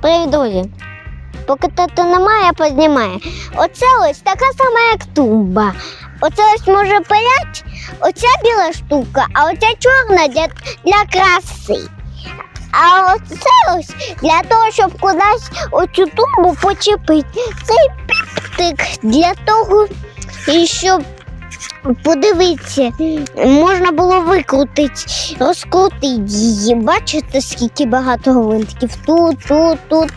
Привіт, друзі. Поки тато немає, познімає. Оце ось така сама, як тумба. Оце ось може пилять, оця біла штука, а оця чорна для, для краси. А оце ось для того, щоб кудись оцю тумбу почепити. Цей піптик для того, щоб подивитися, можна було викрутити, розкрутити її. Бачите, скільки багато гвинтиків тут, тут, тут.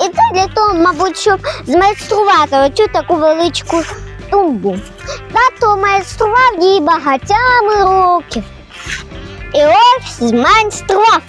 І це для того, мабуть, щоб змайструвати оцю таку величку тумбу. Тато майстрував її багатями років. І ось змайстрував.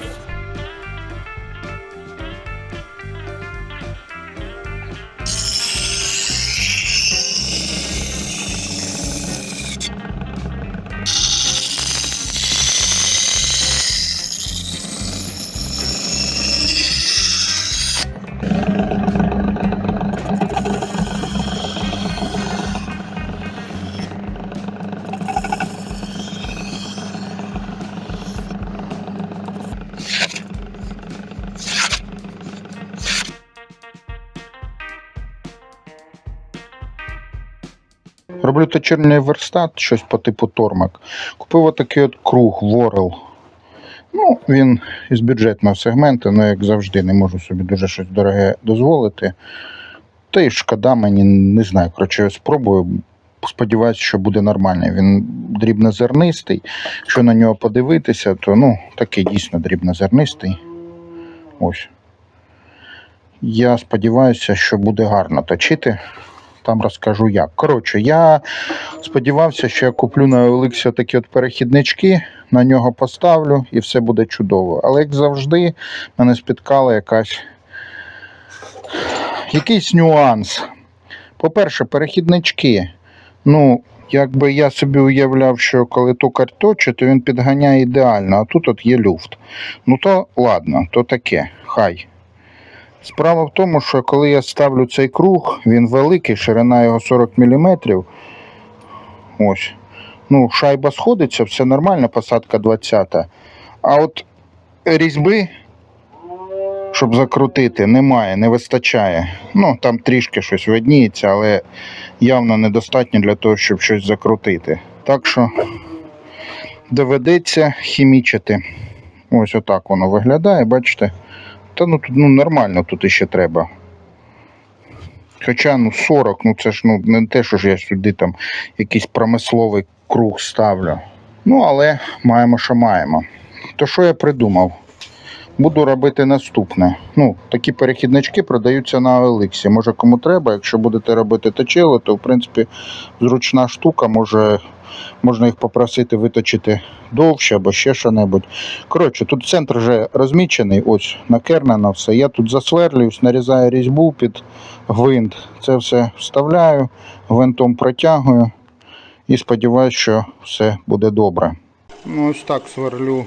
Точильний верстат, щось по типу тормак. Купив отакий от круг Ворел. Ну, він із бюджетного сегменту, ну, як завжди, не можу собі дуже щось дороге дозволити. Та й шкода мені, не знаю. Коротше, спробую. Сподіваюся, що буде нормальний. Він дрібнозернистий. Якщо на нього подивитися, то ну, такий дійсно дрібнозернистий. Ось. Я сподіваюся, що буде гарно точити там розкажу як. Коротше, я сподівався, що я куплю на Олексі такі от перехіднички, на нього поставлю і все буде чудово. Але як завжди, мене спіткала якась якийсь нюанс. По-перше, перехіднички. Ну, якби я собі уявляв, що коли токар точить, то він підганяє ідеально, а тут от є люфт. Ну то ладно, то таке, хай. Справа в тому, що коли я ставлю цей круг, він великий, ширина його 40 мм. Ось. Ну, шайба сходиться, все нормально, посадка 20. А от різьби, щоб закрутити, немає, не вистачає. Ну, там трішки щось видніється, але явно недостатньо для того, щоб щось закрутити. Так що доведеться хімічити. Ось отак воно виглядає, бачите? Та ну тут ну, нормально тут іще треба. Хоча ну 40, ну це ж ну не те, що ж я сюди там якийсь промисловий круг ставлю. Ну, але маємо, що маємо. То що я придумав? Буду робити наступне. Ну, такі перехіднички продаються на Еликсі. Може кому треба, якщо будете робити точило, то в принципі зручна штука, може можна їх попросити виточити довше або ще що-небудь. Коротше, тут центр вже розмічений, ось накернено все. Я тут засверлююсь, нарізаю різьбу під гвинт. Це все вставляю, гвинтом протягую і сподіваюся, що все буде добре. Ну, ось так сверлю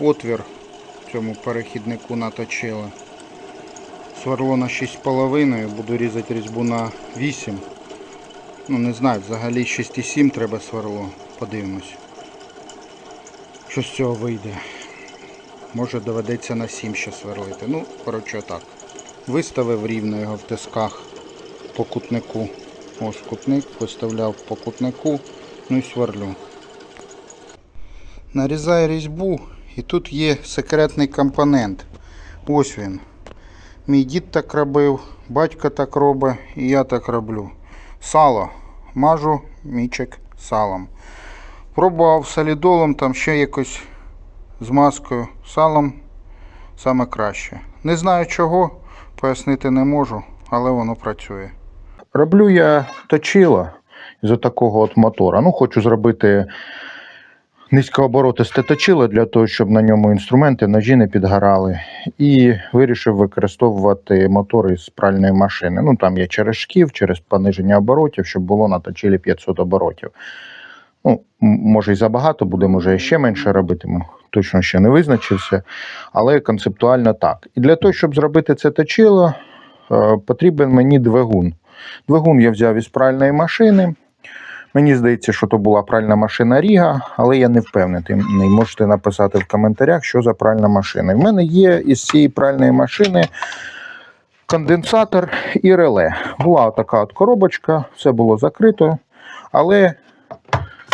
отвір цьому перехіднику наточила. Сверло на 6,5, буду різати різьбу на 8. Ну не знаю, взагалі 6,7 треба сверло. Подивимось. Що з цього вийде. Може доведеться на 7 ще сверлити. Ну, коротше так. Виставив рівно його в тисках по кутнику. Ось кутник, виставляв по кутнику, ну і сверлю. Нарізаю різьбу і тут є секретний компонент. Ось він. Мій дід так робив, батько так робить і я так роблю. Сало. Мажу мічик салом. Пробував солідолом, там ще якось з маскою. Салом саме краще. Не знаю чого, пояснити не можу, але воно працює. Роблю я точило з такого от мотора. Ну, хочу зробити низькооборотисте точило для того, щоб на ньому інструменти, ножі не підгорали. І вирішив використовувати мотори з пральної машини. Ну там є через шків, через пониження оборотів, щоб було на точилі 500 оборотів. Ну, може і забагато буде, може ще менше робитиму. Точно ще не визначився, але концептуально так. І для того, щоб зробити це точило, е, потрібен мені двигун. Двигун я взяв із пральної машини. Мені здається, що то була пральна машина Ріга, але я не впевнений. Можете написати в коментарях, що за пральна машина. В мене є із цієї пральної машини конденсатор і реле. Була така от коробочка, все було закрито, але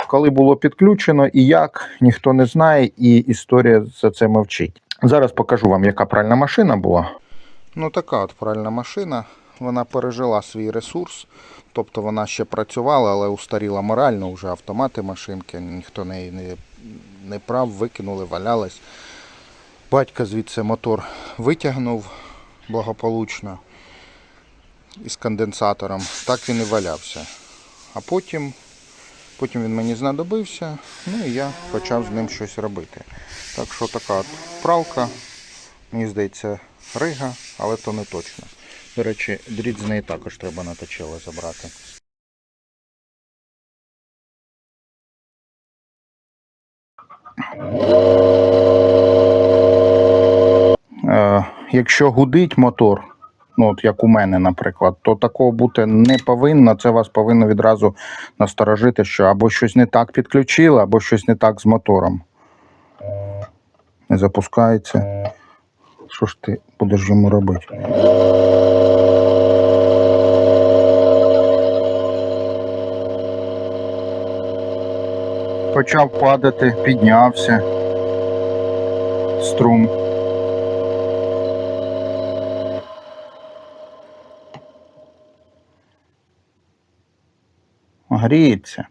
коли було підключено і як, ніхто не знає, і історія за це мовчить. Зараз покажу вам, яка пральна машина була. Ну, така от пральна машина. Вона пережила свій ресурс, тобто вона ще працювала, але устаріла морально, вже автомати машинки, ніхто неї не, не прав, викинули, валялась. Батько звідси мотор витягнув благополучно із конденсатором. Так він і валявся. А потім, потім він мені знадобився, ну і я почав з ним щось робити. Так що така от пралка, мені здається, рига, але то не точно. До речі, дріт з неї також треба на точило забрати. Е, якщо гудить мотор, ну от як у мене, наприклад, то такого бути не повинно. Це вас повинно відразу насторожити, що або щось не так підключили, або щось не так з мотором. Не запускається. Що ж ти будеш йому робити? Почав падати, піднявся. Струм. Гріється.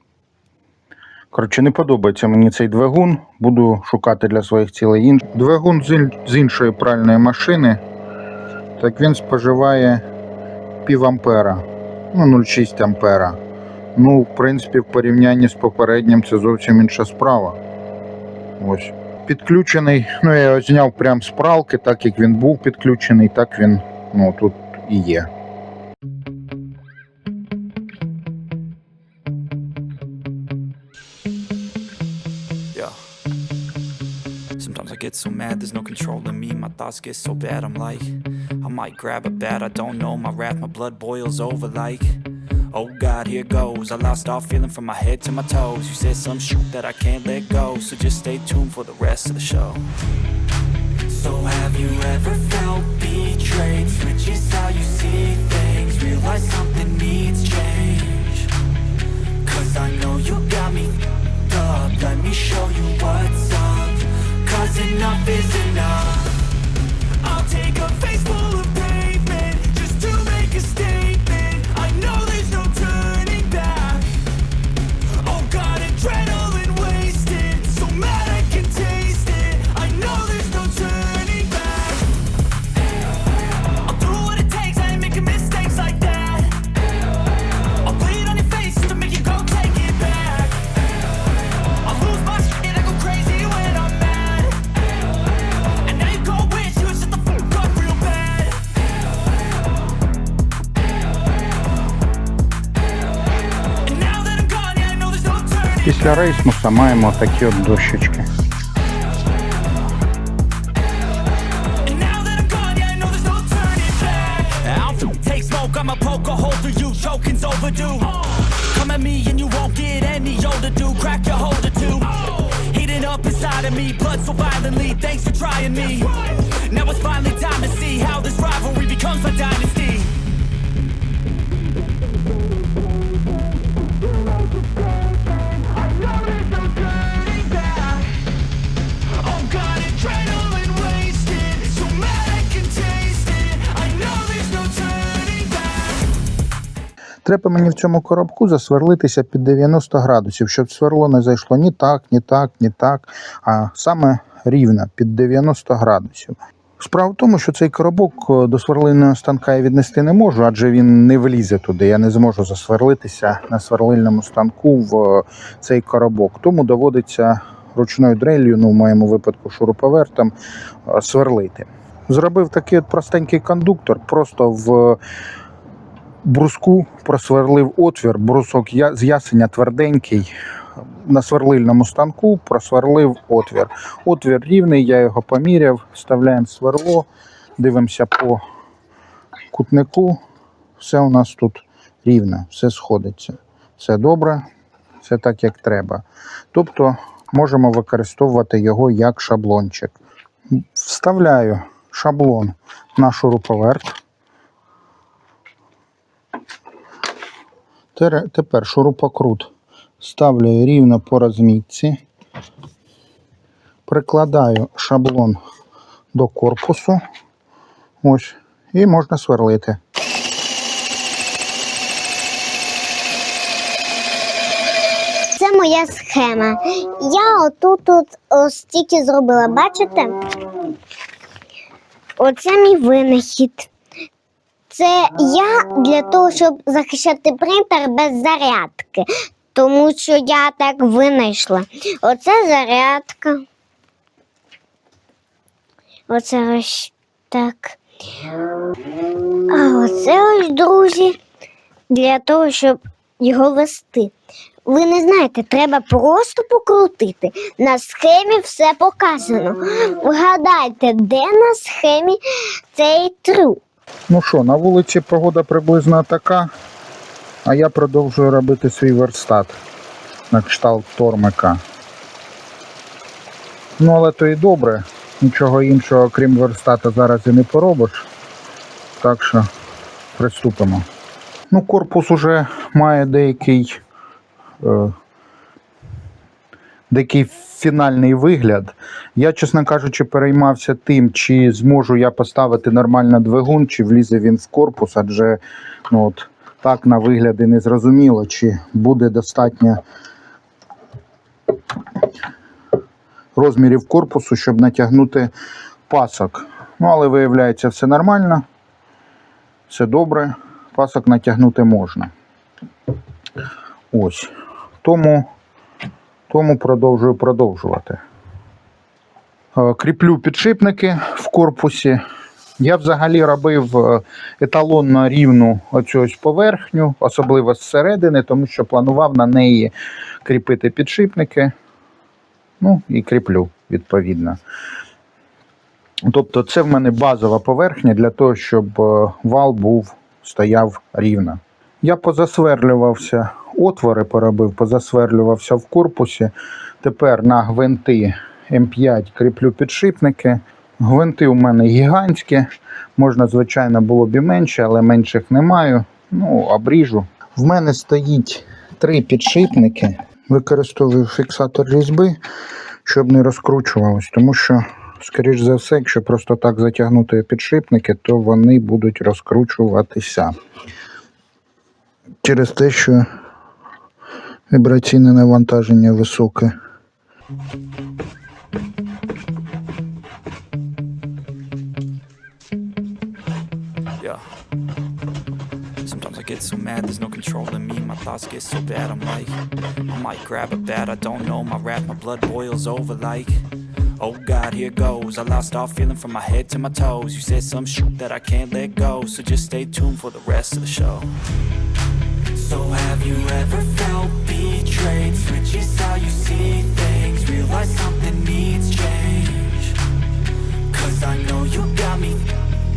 Коротше, не подобається мені цей двигун. Буду шукати для своїх цілей інший. Двигун з, ін- з іншої пральної машини. Так він споживає пів ампера. Ну, 0,6 ампера. Ну, в принципі, в порівнянні з попереднім це зовсім інша справа. Ось. Підключений, ну я його зняв прямо з пралки, так як він був підключений, так він ну, тут і є. Get so mad, there's no controlling me. My thoughts get so bad, I'm like, I might grab a bat, I don't know. My wrath, my blood boils over like, oh God, here goes. I lost all feeling from my head to my toes. You said some shit that I can't let go, so just stay tuned for the rest of the show. So have you ever felt betrayed? Switches how you see things, realize something needs change. Cause I know you Crack your holder too. Heating up inside of me, blood so violently. Thanks for trying me. Now it's finally time to see how this rivalry becomes my dynasty. Треба мені в цьому коробку засверлитися під 90 градусів, щоб сверло не зайшло ні так, ні так, ні так, а саме рівно під 90 градусів. Справа в тому, що цей коробок е, до сверлильного станка я віднести не можу, адже він не влізе туди. Я не зможу засверлитися на сверлильному станку в е, цей коробок. Тому доводиться ручною дрелью, ну в моєму випадку шуруповертом, е, сверлити. Зробив такий от простенький кондуктор, просто в бруску просверлив отвір, брусок з ясеня тверденький. На сверлильному станку просверлив отвір. Отвір рівний, я його поміряв, вставляємо сверло, дивимося по кутнику. Все у нас тут рівно, все сходиться. Все добре, все так, як треба. Тобто можемо використовувати його як шаблончик. Вставляю шаблон на шуруповерт Тепер шурупокрут ставлю рівно по розмітці. Прикладаю шаблон до корпусу. Ось. І можна сверлити. Це моя схема. Я отут от ось тільки зробила, бачите? Оце мій винахід. Це я для того, щоб захищати принтер без зарядки. Тому що я так винайшла. Оце зарядка. Оце ось так. А оце ось, друзі, для того, щоб його вести. Ви не знаєте, треба просто покрутити. На схемі все показано. Вгадайте, де на схемі цей трюк. Ну що, на вулиці погода приблизно така, а я продовжую робити свій верстат на кшталт тормика. Ну, але то і добре. Нічого іншого, крім верстата, зараз і не поробиш. Так що приступимо. Ну, корпус уже має деякий, е, деякий фінальний вигляд. Я, чесно кажучи, переймався тим, чи зможу я поставити нормально двигун, чи влізе він в корпус, адже ну, от, так на вигляд і не зрозуміло, чи буде достатньо розмірів корпусу, щоб натягнути пасок. Ну, але виявляється, все нормально, все добре, пасок натягнути можна. Ось. Тому, тому продовжую продовжувати. Е, Кріплю підшипники в корпусі. Я взагалі робив е, еталонно рівну оцю поверхню, особливо зсередини, тому що планував на неї кріпити підшипники. Ну і кріплю відповідно. Тобто, це в мене базова поверхня для того, щоб е, вал був стояв рівно. Я позасверлювався, отвори поробив, позасверлювався в корпусі. Тепер на гвинти М5 кріплю підшипники. Гвинти у мене гігантські. Можна, звичайно, було б і менше, але менших не маю. Ну, обріжу. В мене стоїть три підшипники. Використовую фіксатор різьби, щоб не розкручувалось, тому що, скоріш за все, якщо просто так затягнути підшипники, то вони будуть розкручуватися. Через те, що вібраційне навантаження високе. Yeah. Sometimes I get so mad, there's no controlling me. My thoughts get so bad, I'm like, I might grab a bat, I don't know. My wrath, my blood boils over like, oh God, here goes. I lost all feeling from my head to my toes. You said some shit that I can't let go, so just stay tuned for the rest of the show. So have you ever felt betrayed? Switches how you see things, realize something needs change. Cause I know you got me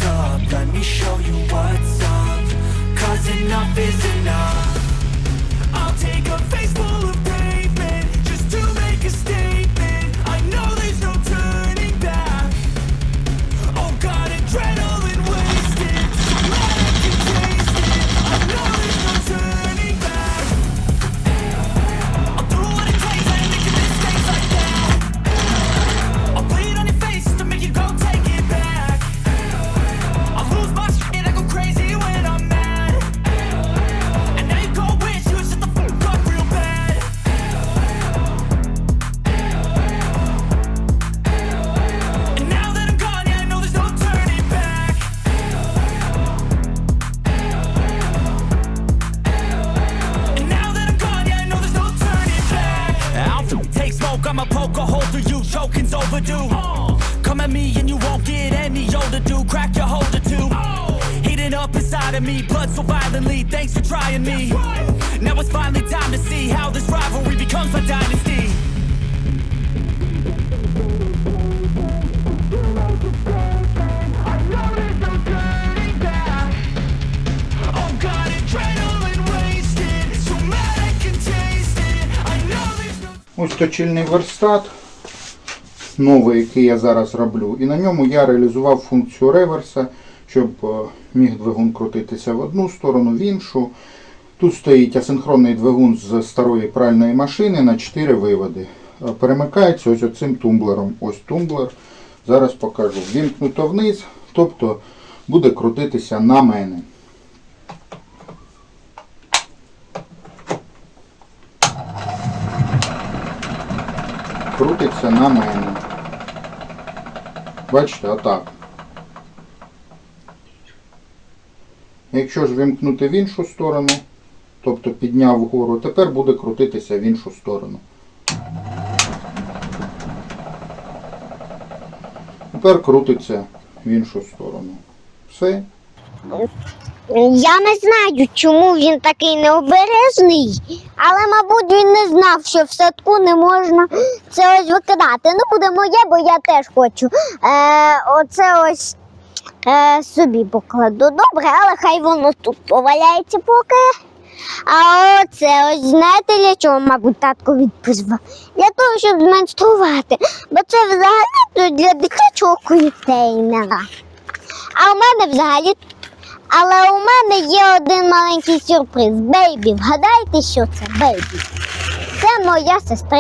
up Let me show you what's up Cause enough is enough I'ma poke a hole through you, choking's overdue. Come at me and you won't get any older, dude. Crack your holder too. Heating up inside of me, blood so violently. Thanks for trying me. Now it's finally time to see how this rivalry becomes a dynasty. Ось точильний верстат, новий, який я зараз роблю. І на ньому я реалізував функцію реверса, щоб е, міг двигун крутитися в одну сторону, в іншу. Тут стоїть асинхронний двигун з старої пральної машини на 4 виводи. Е, Перемикається ось оцим тумблером. Ось тумблер. Зараз покажу. Вімкнуто вниз, тобто буде крутитися на мене. Крутиться на мене. Бачите, отак. Якщо ж вимкнути в іншу сторону, тобто підняв вгору, тепер буде крутитися в іншу сторону. Тепер крутиться в іншу сторону. Все. Я не знаю, чому він такий необережний, але, мабуть, він не знав, що в садку не можна це ось викидати. Ну, буде моє, бо я теж хочу. Е, оце ось е, собі покладу. Добре, але хай воно тут поваляється поки. А оце ось знаєте для чого, мабуть, татко відписав? Для того, щоб зменшувати. Бо це взагалі для дитячого контейнера. А у мене взагалі але у мене є один маленький сюрприз. Бейбі, вгадайте, що це бейбі? Це моя сестра.